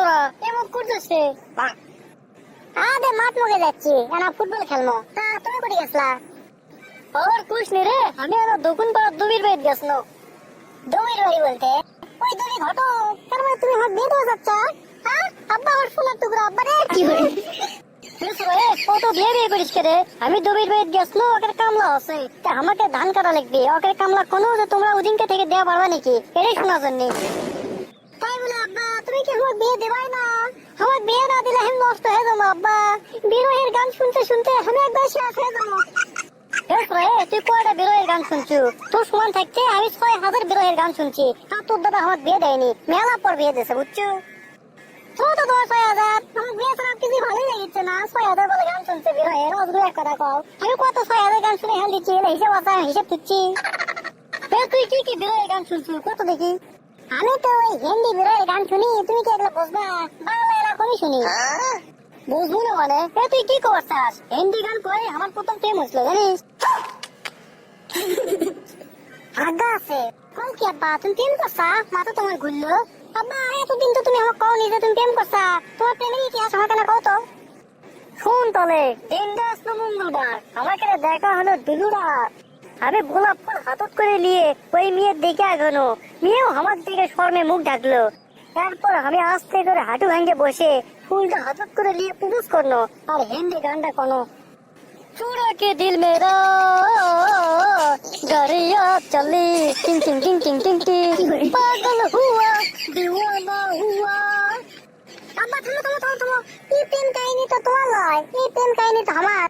তোরা? এমন করতেছে আদে মাঠ মুখে যাচ্ছি না ফুটবল খেলব তা তুমি গেছলা? কুছ নি রে আমি আর দোকান পাড়া দবির বাইত গেছনো। দবির বাড়ি বলতে? ওই দবি ঘটো তার মানে তুমি দেওয়া যাচ্ছ? হ্যাঁ আব্বা আমার ফুলের টুকরা আব্বা রে। কি করে ও তো বিয়ে বিয়ে করিস কে রে? আমি দবির বাইত গেছনো ওকে কামলা আছে। তা আমাকে ধান কাটা লাগবে ওকে কামলা কোনো যে তোমরা ওদিনকে থেকে দেওয়া পারবা নাকি? এটাই শোনার জন্য। তুমি আমার বিয়ে দেবাই না? আমার বিয়ে না দিলে আমি নষ্ট হয়ে যাব, আব্বা। বিরহের গান শুনতে শুনতে আমি একবার শেষ হয়ে যাব। তুই কয়টা বিরহের গান শুনছু? তোর সমান থাকতে আমি ছয় হাজার বিরহের গান শুনছি। তা তোর দাদা আমার বিয়ে দেয়নি। মেলা পর বিয়ে দিয়েছে, বুঝছ? কি কি বিরহের গান শুনছু? কত দেখি। আমি তো ওই হিন্দি বিরহের গান শুনি তুমি কি এগুলো বুঝবা? বাংলা এলা কমই শুনি। বুঝব না মানে? এ তুই কি করছাস হিন্দি গান করে আমার প্রথম প্রেম হয়েছিল জানিস? আজ্ঞা আছে। কোন কি আব্বা তুমি প্রেম করছা? মাথা তোমার ঘুরলো। আব্বা এতদিন তো তুমি আমার কও নি যে তুমি প্রেম করছা। তোমার প্রেমের ইতিহাস আমাকে না কও তো। শুন তলে দিনটা আসলো মঙ্গলবার আমাকে দেখা হলো দুলুরা আরে গোলাপ ফুল হাতত করে নিয়ে ওই মেয়ের দিকে আগানো। মেয়েও আমার দিকে স্বর্ণে মুখ ঢাকলো। তারপর আমি আস্তে করে হাঁটু ভাঙে বসে ফুলটা হাতত করে নিয়ে পুরুষ করল আর হিন্দি গানটা কোনো চূড়া কে দিল মেরা, গাড়িয়া চলি, টিং টিং টিং টিং টিং টিং। পাগল হুয়া, দিওয়ানা হুয়া। আব্বা, থামো থামো থামো থামো। এই প্রেম কাহিনী তো তোমার নয়, এই প্রেম কাহিনী তো আমার।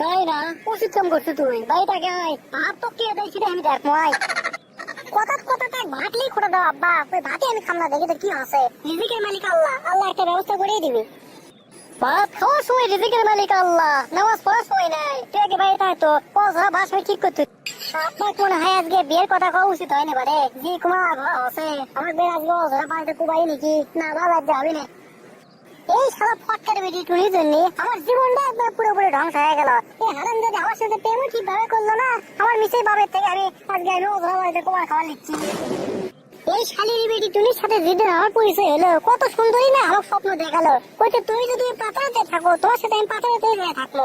তাই না? উচিত কাম করছি তুই বাড়িটাকে আয় ভাত তো কে দেয় সেটা আমি দেখব আয় কথা কথাটা ভাটলেই খোটা দাও আব্বা। ওই ভাতে আমি খামলা দেখি তো কি আছে। রিজিকের মালিক আল্লাহ। আল্লাহ একটা ব্যবস্থা করেই দিবি। ভাত খাওয়ার সময় রিজিকের মালিক আল্লাহ। নামাজ পড়ার সময় নাই। তুই আগে বাড়ি থাক তো। ঠিক করতে আপনার মনে হয় আজকে বিয়ের কথা কওয়া উচিত হয় না বারে জি কুমার আছে। আমার বিয়ে আজকে অজরা বাড়িতে কুবাই নাকি? না বাবা হবে না। এই সারা ফটকার বেটি টুনির জন্য আমার জীবনটা একবার পুরোপুরি ধ্বংস হয়ে গেল। এই হারাম যদি আমার সাথে প্রেমও ঠিকভাবে করল না, আমার মিসের বাবের থেকে আমি আজকে আমি অজরা বাড়িতে কুমার খাওয়া নিচ্ছি। এই শালিনী বেটি টুনির সাথে যেদিন আমার পরিচয় হলো কত সুন্দরই না আমার স্বপ্ন দেখাল। কইতে তুমি যদি পাতাতে থাকো, তোমার সাথে আমি পাতাতে হয়ে থাকল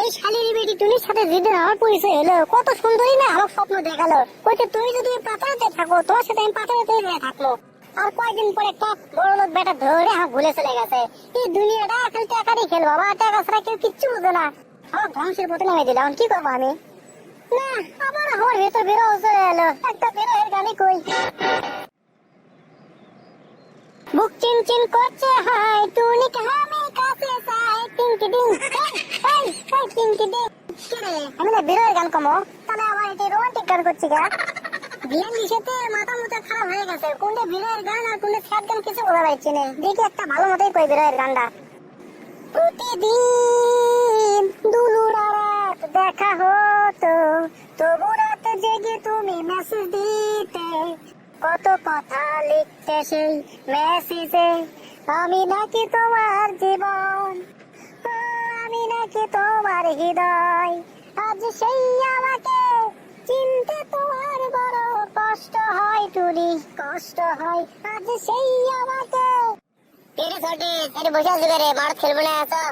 এই শালিনী বেটি টুনির সাথে যেদিন আমার পরিচয় হলো কত সুন্দরই না আমার স্বপ্ন দেখাল। কইতে তুমি যদি পাতাতে থাকো, তোমার সাথে আমি পাতাতে হয়ে থাকল আর কয়েকদিন পরে টপ বড় লোক বেটা ধরে আমার ভুলে চলে গেছে। এই দুনিয়াটা খালি টাকারই খেল বাবা, টাকা ছাড়া কেউ কিচ্ছু বুঝে না। আমার ধ্বংসের পথে নেমে দিলাম কি করব আমি? না আবার আমার ভেতর বেরো, চলে এলো। একটা বেরো, এর গানে কই? বুক চিন চিন করছে হাই টুনি কামে কাছে সাই টিঙ্কি ডিং এই এই টিঙ্কি ডিং আমি না বিরয়ের গান কমো? তাহলে আবার এটা রোমান্টিক গান করছি গা। কোনটা মতোই প্রতিদিন দেখা হতো। তবু রাত জেগে তুমি মেসেজ দিতে। কত কথা লিখতে সেই মেসেজে আমি নাকি তোমার জীবন। আমি নাকি তোমার হৃদয়। আজ সেই আমাকে চিনতে তোমার কষ্ট হয় টুনি কষ্ট হয় আজ সেই আমাকে। এরে ছোটে এরে বসে আছি রে মাঠ খেলব না এসো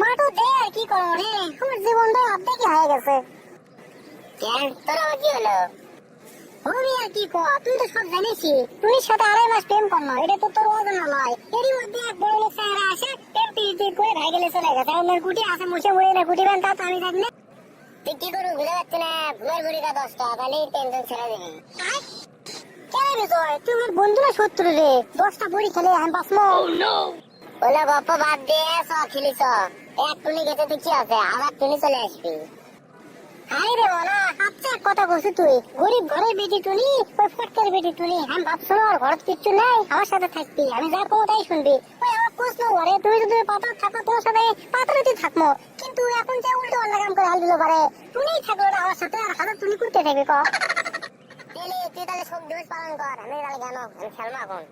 মাঠও দে আর কি করব রে? আমার জীবনটা অর্ধেকই হয়ে গেছে। কেন? তোর আবার কি হলো? আমি আর কি কো তুই তো সব জানিসই। তুই সাথে আড়াই মাস প্রেম করল এটা তো তোর অজানা নয়। এরই মধ্যে এক বড় লোক স্যার আসে প্রেম পিড়ি করে ভাই গেলে চলে গেছে। আমার গুটি আছে মুছে মুড়ে না গুটি বেন তা তো আমি জানি না। তুই কি করবি ভুলে যাচ্ছে না ভুলের বুড়িটা দশটা তাহলে টেনশন ছেড়ে দিবি। কেন তুই আমার বন্ধু না শত্রু রে। দশটা বুড়ি খেলে আমি বাসমো ওলা গপ্প বাদ দিয়ে চ খেলিস এক টুনি গেছে তুই কি আছে? আবার টুনি চলে আসবি। হাই রে বলা আচ্ছা কথা বলছিস তুই। গরিব ঘরের বেটি টুনি ওই ফটকের বেটি টুনি। আমি ভাবছ না ওর ঘর কিচ্ছু নাই। আমার সাথে থাকবি আমি যা কমো তাই শুনবি। ওই আমার প্রশ্ন আরে তুমি যদি পাথর থাকো তোমার সাথে পাথরই থাকব। কিন্তু এখন যে উল্টো পাল্টা কাম করে হাল দিল পারে। তুমি থাকো না, আমার সাথে আর হাতে তুমি করতে থাকবে, ক? তুই তাহলে সব দিবস পালন কর, আমি তাহলে কেন আমি খেলব এখন।